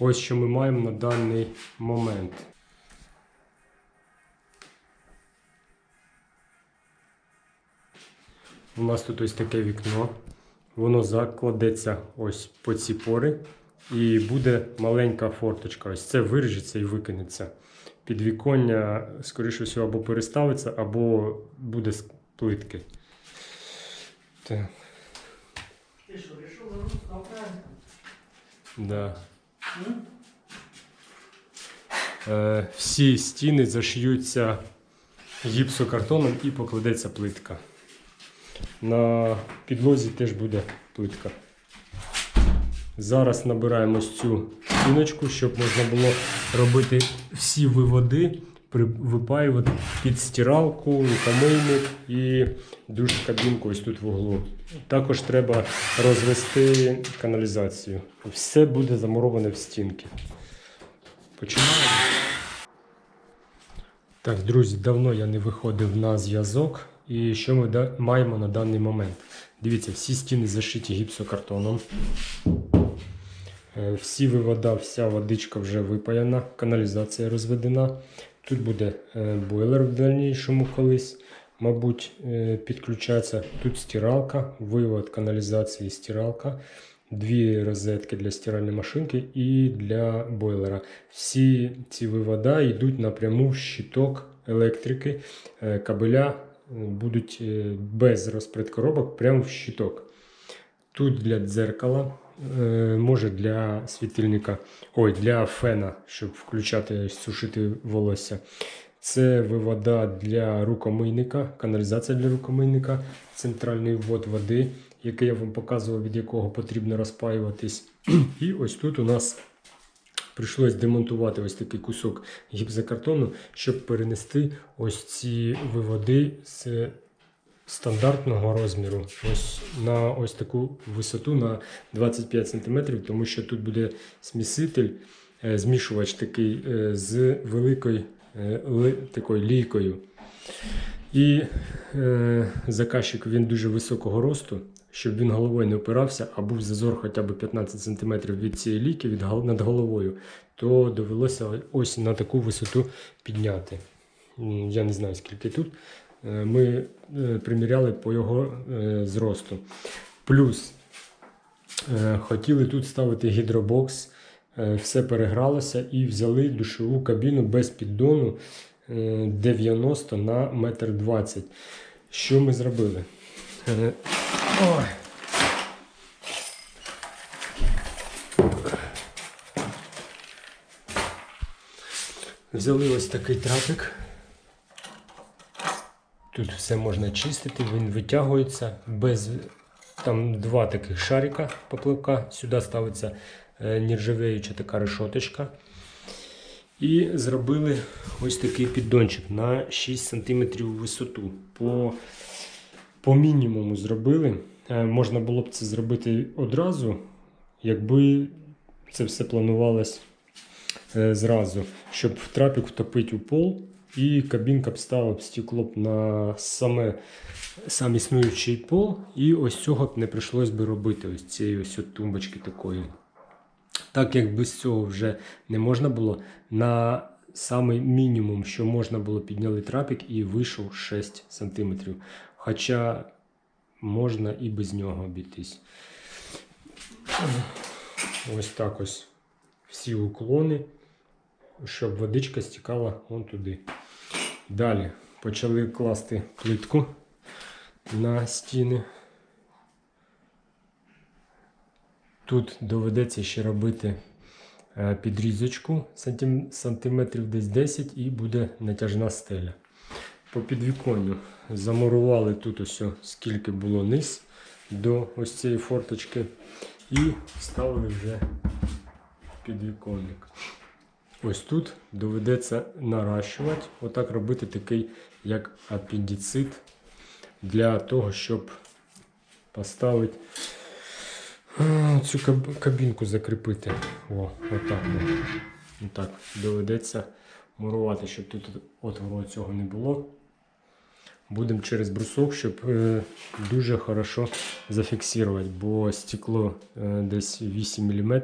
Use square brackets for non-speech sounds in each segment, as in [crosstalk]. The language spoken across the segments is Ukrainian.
Ось що ми маємо на даний момент. У нас тут ось таке вікно. Воно закладеться ось по ці пори. І буде маленька форточка. Ось це виріжеться і викинеться. Підвіконня, скоріше всього, або переставиться, або буде з плитки. Так. Ти що, на Україну? Да. Е, всі стіни зашиються гіпсокартоном і покладеться плитка. На підлозі теж буде плитка. Зараз набираємо цю стіночку, щоб можна було робити всі виводи, випаювати під стиралку, рукомийник і душ кабінку ось тут в углу. Також треба розвести каналізацію. Все буде замуроване в стінки. Починаємо. Так, друзі, давно я не виходив на зв'язок. І що ми маємо на даний момент? Дивіться, всі стіни зашиті гіпсокартоном. Е, Всі вивода, вся водичка вже випаяна, каналізація розведена. Тут буде е, бойлер в дальнішому колись, мабуть, е, підключаться. Тут стиралка, вивод каналізації, стиралка, дві розетки для стиральної машинки і для бойлера. Всі ці вивода йдуть напряму в щиток електрики. Е, Кабеля будуть без розпредкоробок прямо в щиток. Тут для дзеркала, може для світильника, ой, для фена, щоб включати, сушити волосся. Це вивода для рукомийника, каналізація для рукомийника, центральний ввод води, який я вам показував, від якого потрібно розпаюватись. [clears throat] І ось тут у нас прийшлось демонтувати ось такий кусок гіпсокартону, щоб перенести ось ці виводи з стандартного розміру ось на ось таку висоту на 25 см, тому що тут буде сміситель, е, змішувач такий е, з великою е, такою лійкою. І е, заказчик він дуже високого росту, щоб він головою не опирався, а був зазор хоча б 15 см від цієї ліки від, над головою, то довелося ось на таку висоту підняти. Я не знаю, скільки тут. Е, Ми е, приміряли по його е, зросту. Плюс хотіли тут ставити гідробокс, все перегралося і взяли душову кабіну без піддону е, 90 на 1,20 м. Що ми зробили? Взяли ось такий трапик. Тут все можна чистити, він витягується без там два таких шарика поплавка. Сюди ставиться е, нержавеюча така решоточка. І зробили ось такий піддончик на 6 см висоту. По, по мінімуму зробили. Е, Можна було б це зробити одразу, якби це все планувалось е, зразу, щоб трапік втопити у пол і кабінка б стала б стекло б на саме сам існуючий пол, і ось цього б не прийшлось би робити, ось цієї ось тумбочки такої. Так як без цього вже не можна було, на самий мінімум, що можна було, підняли трапік і вийшов 6 см. Хоча можна і без нього обійтись. Ось так ось всі уклони, щоб водичка стікала вон туди. Далі почали класти плитку на стіни. Тут доведеться ще робити е, підрізочку сантиметрів десь 10 і буде натяжна стеля. По підвіконню замурували тут ось скільки було низ до ось цієї форточки і вставили вже підвіконник. Ось тут доведеться наращувати, отак робити такий як апендицит для того, щоб поставити цю кабінку закріпити. О, отак. Отак. Доведеться мурувати, щоб тут отвору цього не було. Будемо через брусок, щоб е, дуже хорошо зафіксувати, бо стекло е, десь 8 мм.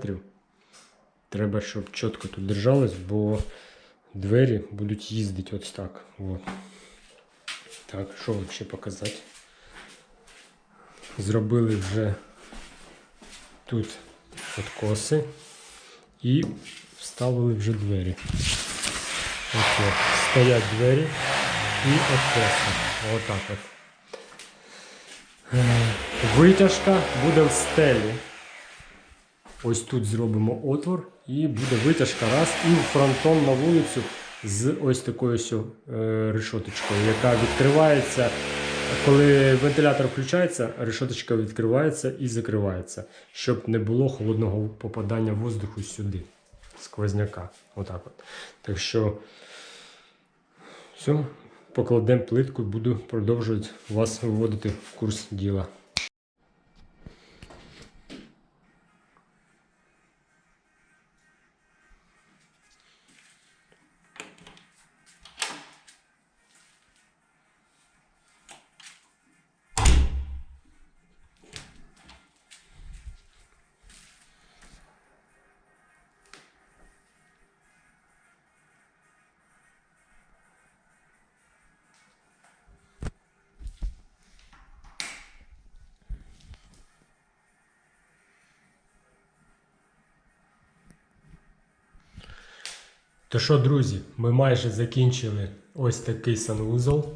Треба, щоб чітко тут держалось, бо двері будуть їздити ось так. От. Так, що вам ще показати? Зробили вже тут откоси і вставили вже двері. Оце, стоять двері і откоси. Отак от. Витяжка буде в стелі. Ось тут зробимо отвор і буде витяжка раз і фронтон на вулицю з ось такою ось, е, решоточкою, яка відкривається. Коли вентилятор включається, решоточка відкривається і закривається, щоб не було холодного попадання воздуху сюди, сквозняка. Отак от. Так що все, покладемо плитку, буду продовжувати вас виводити в курс діла. То що, друзі, ми майже закінчили ось такий санвузол.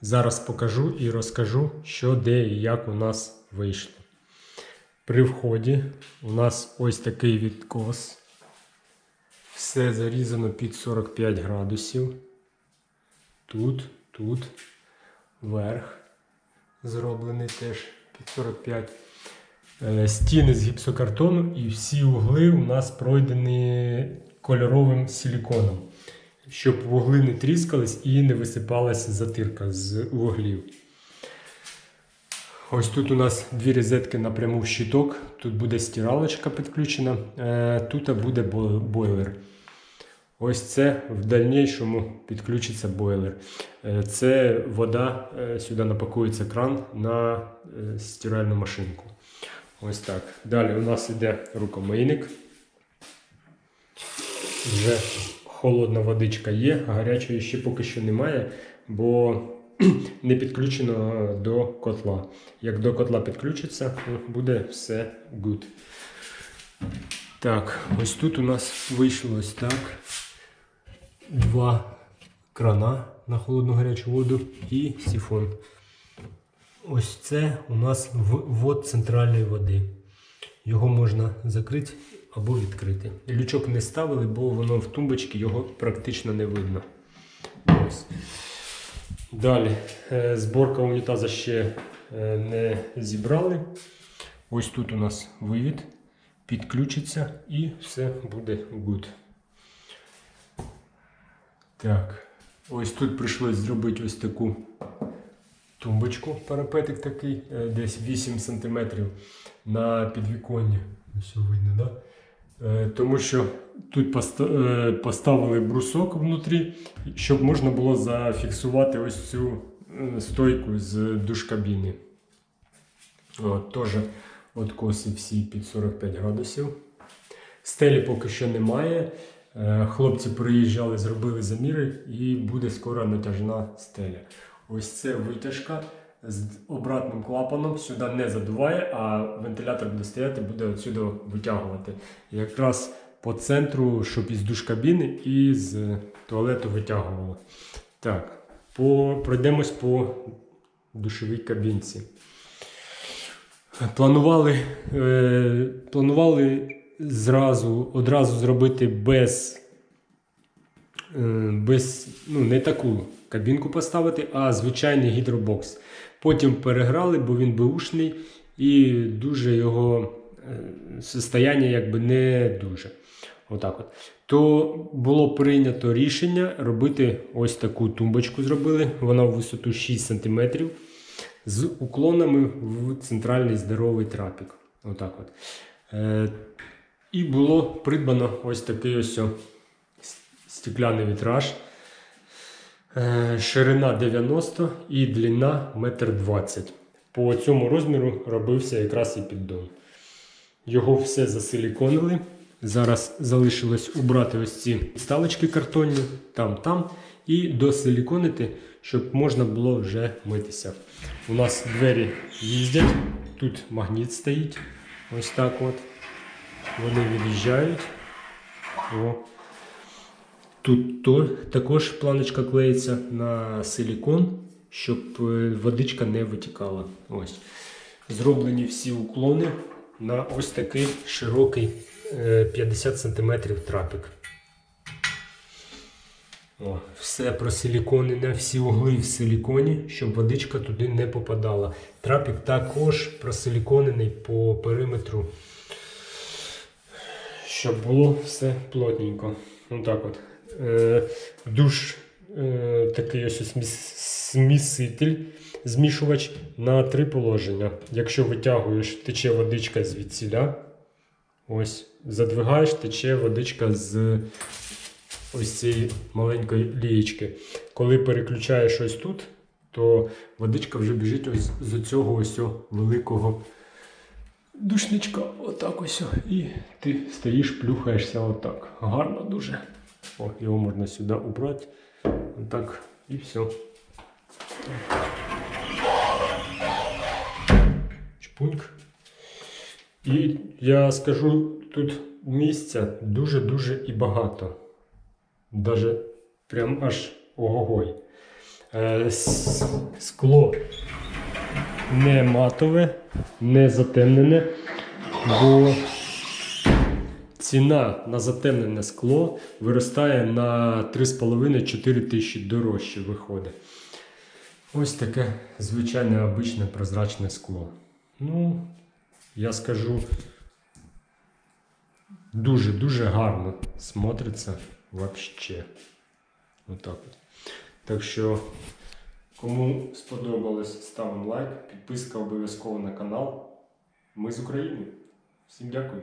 Зараз покажу і розкажу, що де і як у нас вийшло. При вході у нас ось такий відкос. Все зарізано під 45 градусів. Тут, тут, верх зроблений теж під 45. Е, Стіни з гіпсокартону і всі угли у нас пройдені кольоровим силіконом, щоб вугли не тріскались і не висипалася затирка з вуглів. Ось тут у нас дві розетки напряму в щиток. Тут буде стиралочка підключена, е, тут буде бойлер. Ось це в дальнішому підключиться бойлер. Е, Це вода, е, сюди напакується кран на стиральну машинку. Ось так. Далі у нас йде рукомийник. Вже холодна водичка є, а гарячої ще поки що немає, бо [clears throat] не підключено до котла. Як до котла підключиться, буде все good. Так, ось тут у нас вийшло ось так. Два крана на холодну гарячу воду і сифон. Ось це у нас ввод центральної води. Його можна закрити або відкрити. Лючок не ставили, бо воно в тумбочці його практично не видно. Ось. Далі е, зборка унітаза ще е, не зібрали. Ось тут у нас вивід, підключиться і все буде good. Так, ось тут прийшлось зробити ось таку тумбочку, парапетик такий, е, десь 8 см на підвіконні. Все видно, да? Е, Тому що тут е, поставили брусок внутрі, щоб можна було зафіксувати ось цю е, стойку з душкабіни. От, Теж откоси всі під 45 градусів. Стелі поки що немає. Хлопці приїжджали, зробили заміри і буде скоро натяжна стеля. Ось це витяжка з обратним клапаном. Сюди не задуває, а вентилятор буде стояти, буде отсюди витягувати. Якраз по центру, щоб із душкабіни і з туалету витягувало. Так, по, пройдемось по душовій кабінці. Планували, е, планували зразу, одразу зробити без, е, без ну, не таку кабінку поставити, а звичайний гідробокс. Потім переграли, бо він беушний і дуже його е, состояння якби не дуже. Отак от. То було прийнято рішення робити ось таку тумбочку. Зробили. Вона в висоту 6 см з уклонами в центральний здоровий трапік. Отак от. Е, і було придбано ось такий ось стекляний вітраж. Е, Ширина 90 і длина 1,20 м. По цьому розміру робився якраз і піддон. Його все засиліконили, Зараз залишилось убрати ось ці сталочки картонні, там, там, і досиліконити, щоб можна було вже митися. У нас двері їздять, тут магніт стоїть. Ось так от. Вони від'їжджають. Тут то, також планочка клеїться на силікон, щоб е, водичка не витікала. Ось. Зроблені всі уклони на ось такий широкий е, 50 см трапик. О, все просиліконене, всі угли в силіконі, щоб водичка туди не попадала. Трапик також просиліконений по периметру, щоб було все плотненько. Отак от. Е, душ е, такий ось сміс- сміситель, змішувач на три положення. Якщо витягуєш, тече водичка звідсіля. Ось, задвигаєш, тече водичка з ось цієї маленької лієчки. Коли переключаєш ось тут, то водичка вже біжить ось з цього ось великого душничка. Отак ось. І ти стоїш, плюхаєшся отак. Гарно дуже. О, його можна сюди убрати. Отак. І все. Чпуньк. І я скажу, тут місця дуже-дуже і багато. Даже прям аж огогой. Е, скло не матове, не затемнене, бо ціна на затемнене скло виростає на 3,5-4 тисячі дорожче виходить. Ось таке звичайне обичне прозрачне скло. Ну, я скажу, дуже-дуже гарно смотриться вообще. Отак от. Так що, кому сподобалось, ставимо лайк, підписка обов'язково на канал. Ми з України. Всім дякую.